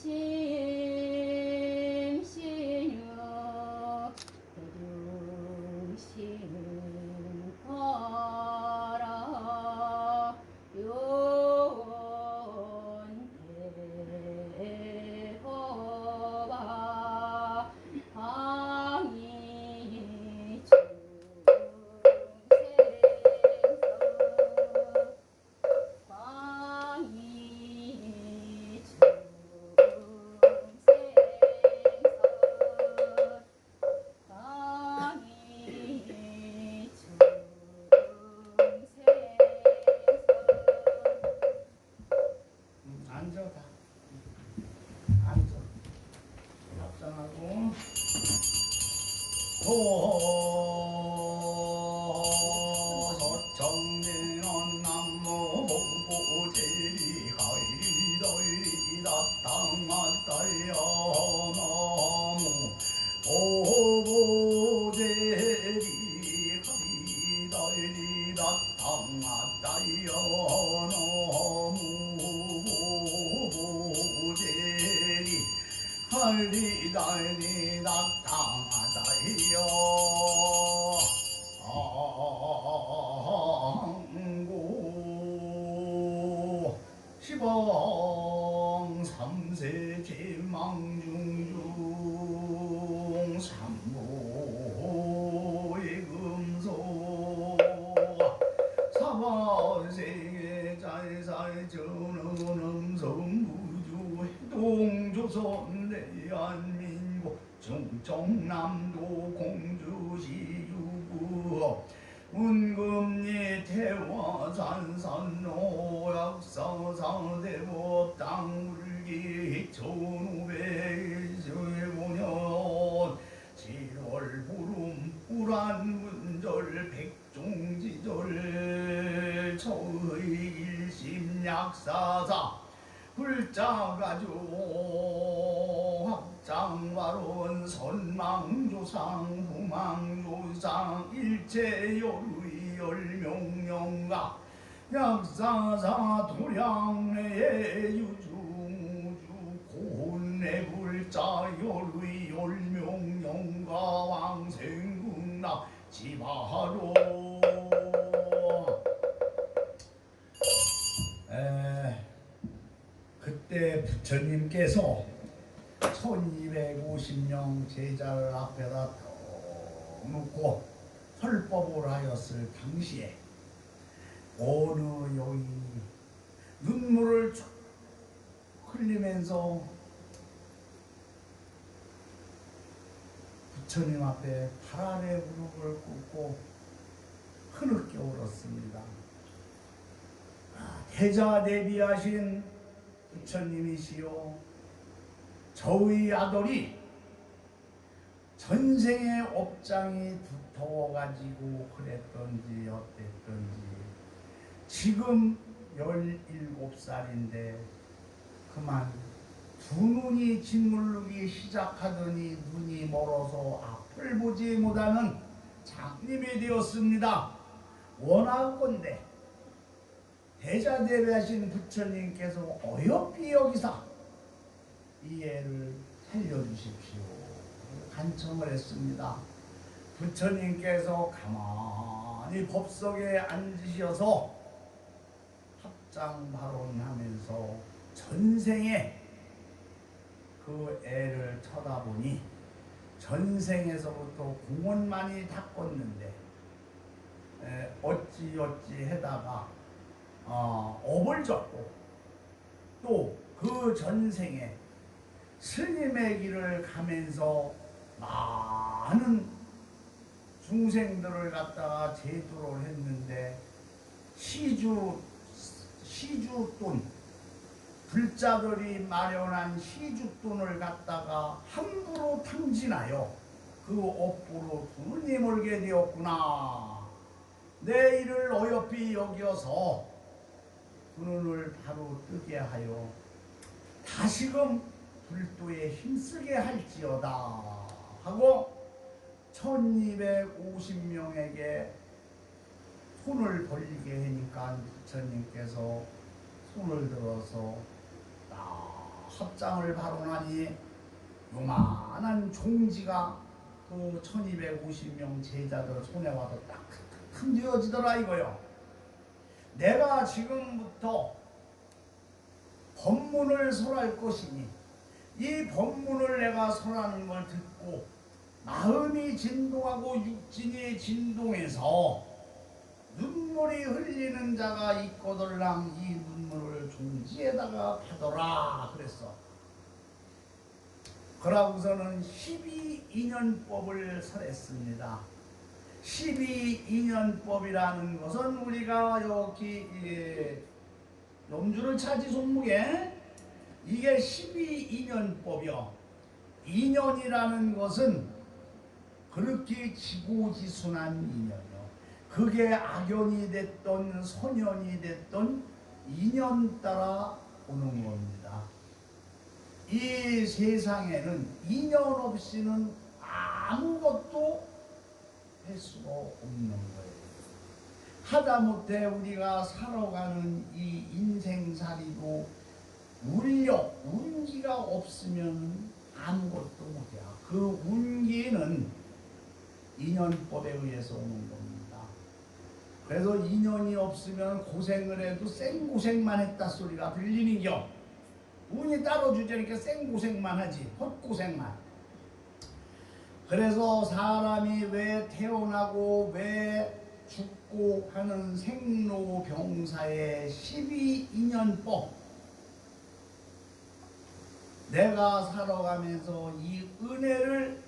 시 정남도 공주시 유구 운금리 태화산산 노약사상대법 땅물기 천우백세보년 7월 부름 우란 문절 백종지절 처의 일심약사사. 불자가지고 확 장발원 선망조상 후망조상 일체열의 열명령가 약사사 도량의 유주무주 고운내 불자열의 열명령가 왕생궁나 에, 그때 부처님께서 1250명 제자를 앞에다 더 놓고 설법을 하였을 당시에 어느 여인이 눈물을 쭉 흘리면서 부처님 앞에 발 아래 무릎을 꿇고 흐느껴 울었습니다. 아, 태자 대비하신 부처님이시여 저의 아들이 전생의 업장이 두터워가지고 그랬던지 어땠던지 지금 17살인데 그만 두 눈이 짓물르기 시작하더니 눈이 멀어서 앞을 보지 못하는 장님이 되었습니다. 원하건대 대자대배하신 부처님께서 어여삐 여기사 이 애를 살려주십시오. 간청을 했습니다. 부처님께서 가만히 법석에 앉으셔서 합장 발언하면서 전생에 그 애를 쳐다보니 전생에서부터 공원만이 닦았는데 에, 어찌 어찌 해다가 어, 업을 졌고 또 그 전생에 스님의 길을 가면서 많은 중생들을 갖다가 제도를 했는데 시주 시주돈 불자들이 마련한 시주돈을 갖다가 함부로 탕진하여 그 업부로 돈이 몰게 되었구나. 내 일을 어여삐 여겨서 그 눈을 바로 뜨게 하여 다시금 불도에 힘쓰게 할지어다 하고 1250명에게 손을 벌리게 하니까 부처님께서 손을 들어서 딱 합장을 발언하니 요만한 종지가 그 1250명 제자들 손에 와서 딱 흔들어지더라 이거요. 내가 지금부터 법문을 설할 것이니 이 법문을 내가 설하는 걸 듣고 마음이 진동하고 육진이 진동해서 눈물이 흘리는 자가 있거들랑 이 눈물을 종지에다가 파더라 그랬어. 그러고서는 12인연법을 설했습니다. 12인연법이라는 것은 우리가 여기 예, 염주를 차지 손목에 이게 12인연법이요. 인연이라는 것은 그렇게 지고지순한 인연이요. 그게 악연이 됐던 선연이 됐던 인연 따라 오는 겁니다. 이 세상에는 인연 없이는 아무것도 할 수가 없는 거예요. 하다못해 우리가 살아가는 이 인생살이도 운력, 운기가 없으면 아무것도 못해요. 그 운기는 인연법에 의해서 오는 겁니다. 그래서 인연이 없으면 고생을 해도 생고생만 했다 소리가 들리는겨. 운이 따로 주자니까 생고생만 하지, 헛고생만. 그래서 사람이 왜 태어나고 왜 죽고 하는 생로병사의 12인연법 내가 살아가면서 이 은혜를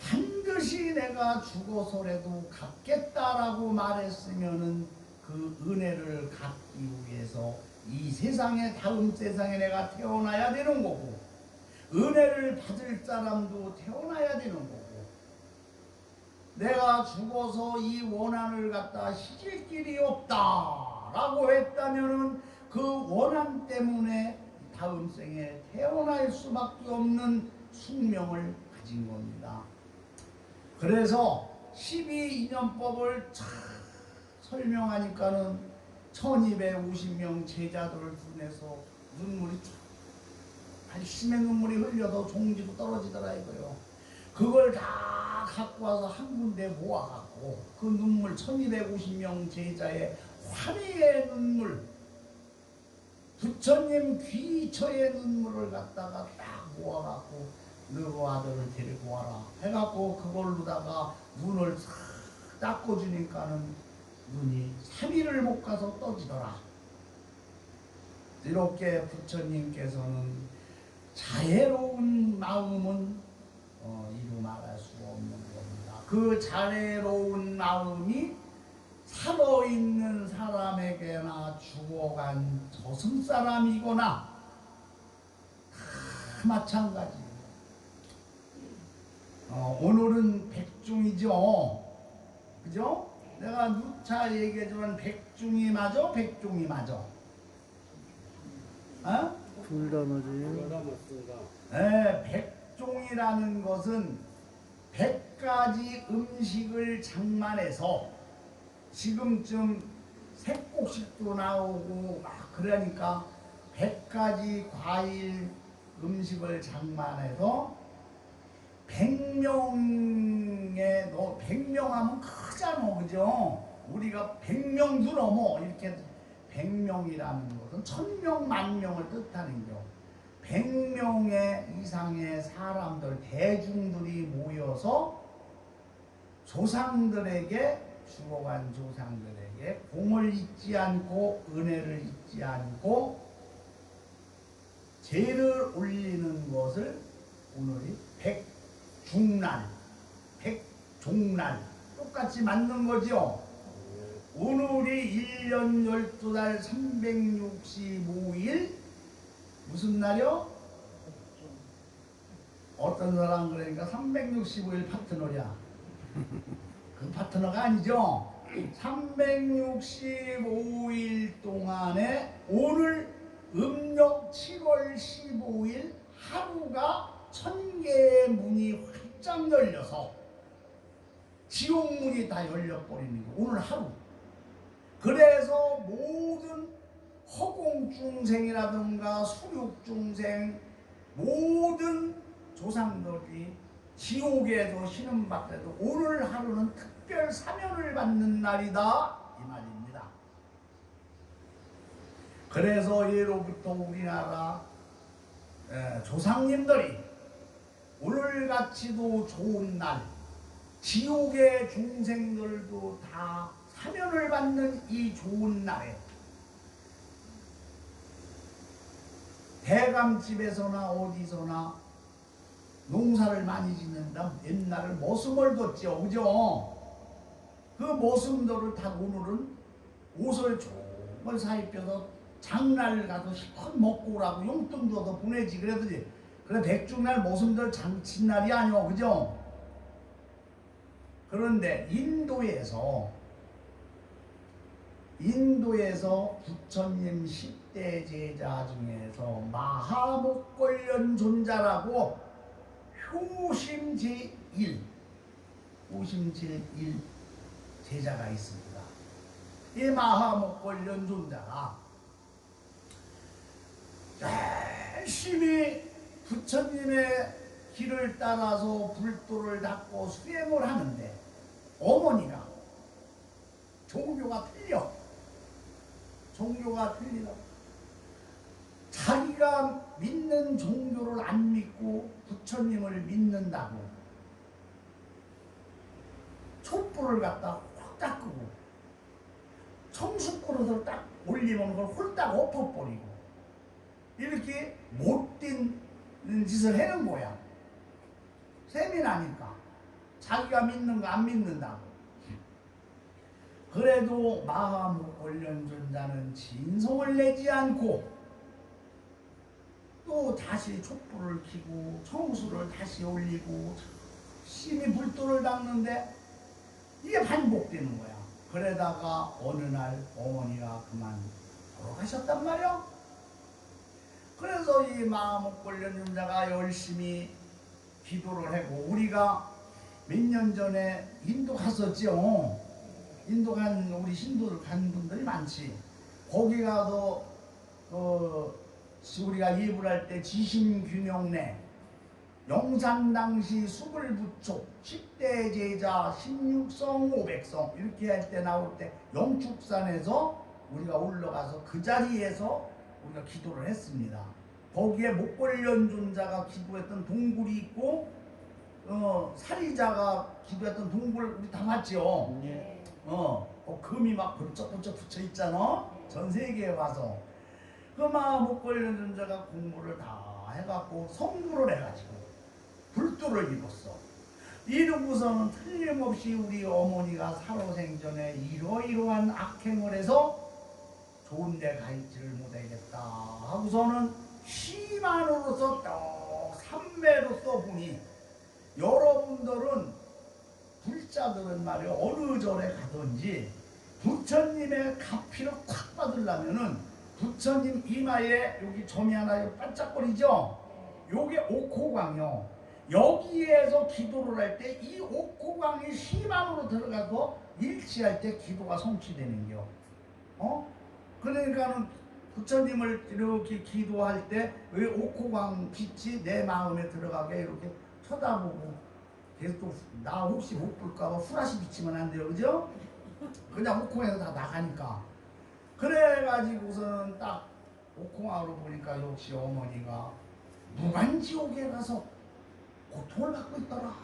반드시 내가 죽어서라도 갚겠다라고 말했으면은 그 은혜를 갚기 위해서 이 세상에 다음 세상에 내가 태어나야 되는 거고 은혜를 받을 사람도 태어나야 되는 거고 내가 죽어서 이 원한을 갖다 시킬 길이 없다라고 했다면은 그 원한 때문에 다음 생에 태어날 수밖에 없는 숙명을 가진 겁니다. 그래서 12인연법을 쫙 설명하니까는 1250명 제자들을 보내서 눈물이 쫙 아주 심의 눈물이 흘려도 종지도 떨어지더라 이거요. 그걸 다 갖고 와서 한 군데 모아갖고 그 눈물 1250명 제자의 화려의 눈물 부처님 귀처의 눈물을 갖다가 딱 모아갖고 너로 아들을 데리고 와라 해갖고 그걸로다가 눈을 싹 닦아주니까는 눈이 3일을 못 가서 떠지더라 이렇게 부처님께서는 자애로운 마음은 어, 이루 말할 수가 없는 겁니다. 그 자애로운 마음이 살아있는 사람에게나 죽어간 저승 사람이거나 다 마찬가지예요. 어, 오늘은 백중이죠. 그죠? 내가 누차 얘기했지만 백중이 맞아? 백종이 맞아? 어? 둘다 맞아요. 네, 백종이라는 것은 백 가지 음식을 장만해서 지금쯤 색곡식도 나오고 막 그러니까 백 가지 과일 음식을 장만해서 백명에 너 백명하면 크잖아 그죠? 우리가 백명도 넘어 이렇게 백명이라는 것은 천명 만명을 뜻하는 겨. 100명의 이상의 사람들, 대중들이 모여서 조상들에게 죽어간 조상들에게 공을 잊지 않고 은혜를 잊지 않고 죄를 올리는 것을 오늘이 백중날, 백종날 똑같이 맞는 거죠. 오늘이 1년 12달 365일 무슨 날이요? 어떤 사람 그러니까 365일 파트너야. 그 파트너가 아니죠. 365일 동안에 오늘 음력 7월 15일 하루가 천 개의 문이 활짝 열려서 지옥 문이 다 열려버리는 거 오늘 하루. 그래서 모든 허공 중생이라든가 수륙 중생 모든 조상들이 지옥에도 신음받대도 오늘 하루는 특별 사면을 받는 날이다 이 말입니다. 그래서 예로부터 우리나라 에, 조상님들이 오늘같이도 좋은 날 지옥의 중생들도 다 사면을 받는 이 좋은 날에 대감집에서나 어디서나 농사를 많이 짓는다 옛날에 모슴을 뒀죠. 그죠? 그 모슴들을 다 오늘은 옷을 정말 사입혀서 장날 가서 실컷 먹고 오라고 용돈 줘서 보내지. 그래도지 그래 백중날 모슴들 장친 날이 아니오. 그죠? 그런데 인도에서 인도에서 부처님 10대 제자 중에서 마하목걸련 존자라고 효심 제1 효심 제1 제자가 있습니다. 이 마하목걸련 존자가 열심히 부처님의 길을 따라서 불도를 닦고 수행을 하는데 어머니가 종교가 틀려. 종교가 틀리다 자기가 믿는 종교를 안 믿고 부처님을 믿는다고 촛불을 갖다 확 닦고 청수그릇을 딱 올리면 그걸 홀딱 엎어버리고 이렇게 못된 짓을 해는 거야. 셈이 나니까. 자기가 믿는 거안 믿는다고. 그래도 마음 올련존자는 진성을 내지 않고 또 다시 촛불을 켜고 청수를 다시 올리고 심히 불도를 닦는데 이게 반복되는 거야. 그러다가 어느 날 어머니가 그만 돌아가셨단 말이야. 그래서 이 마음옥걸련자가 열심히 기도를 하고 우리가 몇 년 전에 인도 갔었죠. 인도 간 우리 신도들 간 분들이 많지. 거기 가서 그 우리가 예불할 때 지심균형내 영상 당시 수불부촉 10대 제자 16성 500성 이렇게 할 때 나올 때 영축산에서 우리가 올라가서 그 자리에서 우리가 기도를 했습니다. 거기에 목걸연존자가 기도했던 동굴이 있고 어, 사리자가 기도했던 동굴 우리 다 봤죠. 예. 어, 어, 금이 막 번쩍번쩍 붙여 있잖아. 전 세계에 와서 그마 목걸연존자가 공부를 다 해갖고 성불을 해가지고 불도를 입었어. 이러고서는 틀림없이 우리 어머니가 살아생전에 이러이러한 악행을 해서 좋은 데 가있지를 못하겠다 하고서는 시만으로서 또 삼매로서 보니 여러분들은 불자들은 말이야 어느 절에 가든지 부처님의 가피를 콱 받으려면은 부처님 이마에 여기 점이 하나 반짝거리죠? 요게 옥호광이요. 여기에서 기도를 할 때 이 옥호광이 시만으로 들어가서 일치할 때 기도가 성취되는겨. 어? 그러니까는 부처님을 이렇게 기도할 때 왜 옥호광 빛이 내 마음에 들어가게 이렇게 쳐다보고 계속 나 혹시 못 볼까봐 후라시 비치면 안 돼요. 그죠? 그냥 옥콩에서 다 나가니까 그래가지고서는 딱 옥콩으로 보니까 역시 어머니가 무간지옥에 가서 고통을 받고 있더라